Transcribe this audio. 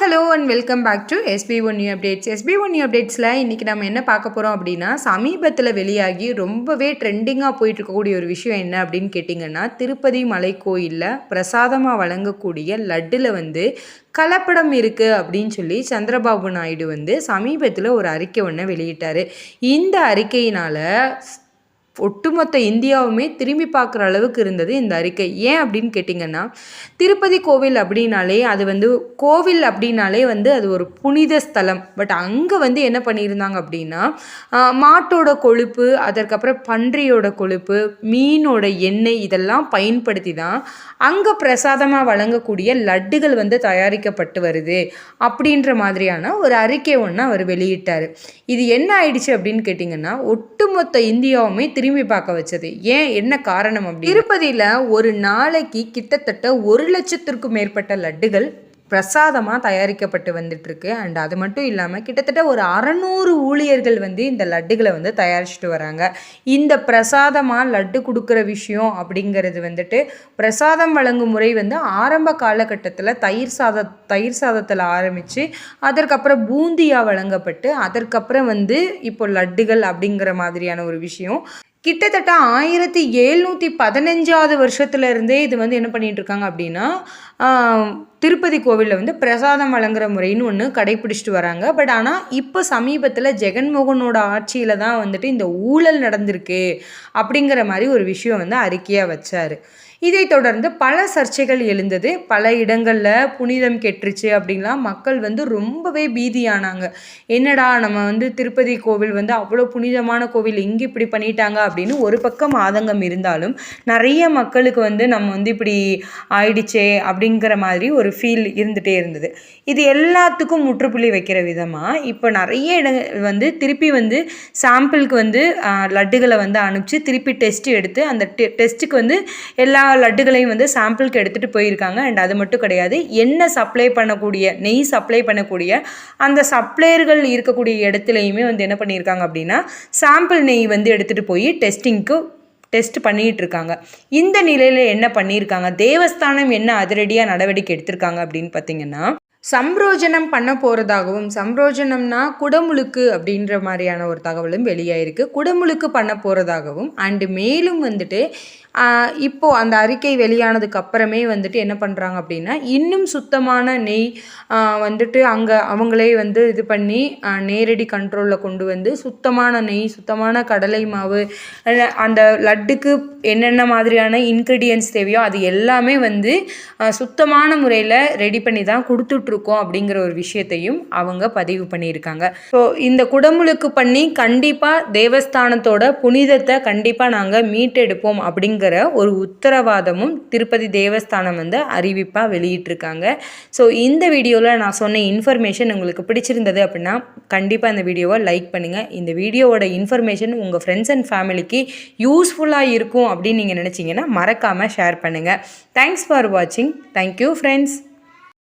Hello and welcome back to SP one new updates SP one new அப்டேட்ஸில் இன்றைக்கி நம்ம என்ன பார்க்க போகிறோம் அப்படின்னா சமீபத்தில் வெளியாகி ரொம்பவே ட்ரெண்டிங்காக போயிட்டு இருக்கக்கூடிய ஒரு விஷயம் என்ன அப்படின்னு கேட்டிங்கன்னா திருப்பதி மலை கோயிலில் பிரசாதமாக வழங்கக்கூடிய லட்டில் வந்து கலப்படம் இருக்குது அப்படின்னு சொல்லி சந்திரபாபு நாயுடு வந்து சமீபத்தில் ஒரு அறிக்கை ஒன்று வெளியிட்டார். இந்த அறிக்கையினால் ஒட்டுமொத்த இந்தியாவுமே திரும்பி பார்க்குற அளவுக்கு இருந்தது இந்த அறிக்கை. ஏன் அப்படின்னு கேட்டிங்கன்னா திருப்பதி கோவில் அப்படின்னாலே அது வந்து கோவில் அப்படின்னாலே வந்து அது ஒரு புனித ஸ்தலம். பட் அங்கே வந்து என்ன பண்ணியிருந்தாங்க அப்படின்னா மாட்டோட கொழுப்பு அதற்கப்புறம் பன்றியோட கொழுப்பு மீனோட எண்ணெய் இதெல்லாம் பயன்படுத்தி தான் அங்கே பிரசாதமாக வழங்கக்கூடிய லட்டுகள் வந்து தயாரிக்கப்பட்டு வருது அப்படின்ற மாதிரியான ஒரு அறிக்கை ஒன்று அவர் வெளியிட்டார். இது என்ன ஆயிடுச்சு அப்படின்னு கேட்டிங்கன்னா ஒட்டுமொத்த இந்தியாவுமே திரும்பி பார்க்க வச்சது. ஏன்? என்ன காரணம் அப்படி திருப்பதியில் ஒரு நாளைக்கு கிட்டத்தட்ட ஒரு லட்சத்திற்கும் மேற்பட்ட லட்டுகள் பிரசாதமாக தயாரிக்கப்பட்டு வந்துட்டுருக்கு. அண்ட் அது மட்டும் இல்லாமல் கிட்டத்தட்ட ஒரு அறநூறு ஊழியர்கள் வந்து இந்த லட்டுகளை வந்து தயாரிச்சுட்டு வராங்க. இந்த பிரசாதமாக லட்டு கொடுக்குற விஷயம் அப்படிங்கிறது வந்துட்டு பிரசாதம் வழங்கும் முறை வந்து ஆரம்ப காலகட்டத்தில் தயிர் சாத தயிர் சாதத்தில் ஆரம்பித்து அதற்கப்புறம் பூந்தியாக வழங்கப்பட்டு அதற்கப்புறம் வந்து இப்போ லட்டுகள் அப்படிங்கிற மாதிரியான ஒரு விஷயம் கிட்டத்தட்ட ஆயிரத்தி எழுநூற்றி பதினஞ்சாவது வருஷத்துல இருந்தே இது வந்து என்ன பண்ணிகிட்ருக்காங்க அப்படின்னா திருப்பதி கோவிலில் வந்து பிரசாதம் வழங்குற முறைன்னு ஒன்று கடைப்பிடிச்சிட்டு வராங்க. பட் ஆனால் இப்போ சமீபத்தில் ஜெகன்மோகனோட ஆட்சியில் தான் வந்துட்டு இந்த ஊழல் நடந்திருக்கு அப்படிங்கிற மாதிரி ஒரு விஷயம் வந்து அறிக்கையாக வச்சார். இதை தொடர்ந்து பல சர்ச்சைகள் எழுந்தது. பல இடங்களில் புனிதம் கெட்டுருச்சு அப்படின்லாம் மக்கள் வந்து ரொம்பவே பீதியானாங்க. என்னடா நம்ம வந்து திருப்பதி கோவில் வந்து அவ்வளோ புனிதமான கோவில் இங்கே இப்படி பண்ணிட்டாங்க அப்படின்னு ஒரு பக்கம் ஆதங்கம் இருந்தாலும் நிறைய மக்களுக்கு வந்து நம்ம வந்து இப்படி ஆயிடுச்சே அப்படிங்கிற மாதிரி ஒரு ஃபீல் இருந்துகிட்டே இருந்தது. இது எல்லாத்துக்கும் முற்றுப்புள்ளி வைக்கிற விதமாக இப்போ நிறைய இடங்கள் வந்து திருப்பி வந்து சாம்பிளுக்கு வந்து லட்டுகளை வந்து அனுப்பிச்சு திருப்பி டெஸ்ட் எடுத்து அந்த டெஸ்ட்டுக்கு வந்து எல்லா லட்டுகளையும் வந்து சாம்பிளுக்கு எடுத்துகிட்டு போயிருக்காங்க. அண்ட் அது மட்டும் கிடையாது எண்ணெய் சப்ளை பண்ணக்கூடிய நெய் சப்ளை பண்ணக்கூடிய அந்த சப்ளையர்கள் இருக்கக்கூடிய இடத்துலையுமே வந்து என்ன பண்ணியிருக்காங்க அப்படின்னா சாம்பிள் நெய் வந்து எடுத்துகிட்டு போய் டெஸ்டிங்க்கு டெஸ்ட் பண்ணிகிட்டு இருக்காங்க. இந்த நிலையில் என்ன பண்ணியிருக்காங்க தேவஸ்தானம் என்ன அதிரடியாக நடவடிக்கை எடுத்திருக்காங்க அப்படின்னு பார்த்தீங்கன்னா சம்ரோஜனம் பண்ண போகிறதாகவும் சம்ரோஜனம்னா குடமுழுக்கு அப்படின்ற மாதிரியான ஒரு தகவலும் வெளியாயிருக்கு. குடமுழுக்கு பண்ண போகிறதாகவும் அண்டு மேலும் வந்துட்டு இப்போது இப்போ அந்த அறிக்கை வெளியானதுக்கு அப்புறமே வந்துட்டு என்ன பண்ணுறாங்க அப்படின்னா இன்னும் சுத்தமான நெய் வந்துட்டு அங்கே அவங்களே வந்து இது பண்ணி நேரடி கண்ட்ரோலில் கொண்டு வந்து சுத்தமான நெய் சுத்தமான கடலை மாவு அந்த லட்டுக்கு என்னென்ன மாதிரியான இன்க்ரீடியன்ஸ் தேவையோ அது எல்லாமே வந்து சுத்தமான முறையில் ரெடி பண்ணி தான் கொடுத்துட்ருக்கோம் அப்படிங்கிற ஒரு விஷயத்தையும் அவங்க பதிவு பண்ணியிருக்காங்க. ஸோ இந்த குடமுழுக்கு பண்ணி கண்டிப்பாக தேவஸ்தானத்தோட புனிதத்தை கண்டிப்பாக நாங்கள் மீட்டெடுப்போம் அப்படிங்கிற ஒரு உத்தரவாதமும் திருப்பதி தேவஸ்தானம் வந்து அறிவிப்பாக வெளியிட்டிருக்காங்க. ஸோ இந்த வீடியோவில் நான் சொன்ன இன்ஃபர்மேஷன் உங்களுக்கு பிடிச்சிருந்தது அப்படின்னா கண்டிப்பாக இந்த வீடியோவை லைக் பண்ணுங்கள் இந்த வீடியோவோட இன்ஃபர்மேஷன் உங்கள் ஃப்ரெண்ட்ஸ் அண்ட் ஃபேமிலிக்கு யூஸ்ஃபுல்லாக இருக்கும் அப்படின்னு நீங்கள் நினச்சிங்கன்னா மறக்காமல் ஷேர் பண்ணுங்கள் தேங்க்ஸ் ஃபார் வாட்சிங் தேங்க்யூ ஃப்ரெண்ட்ஸ்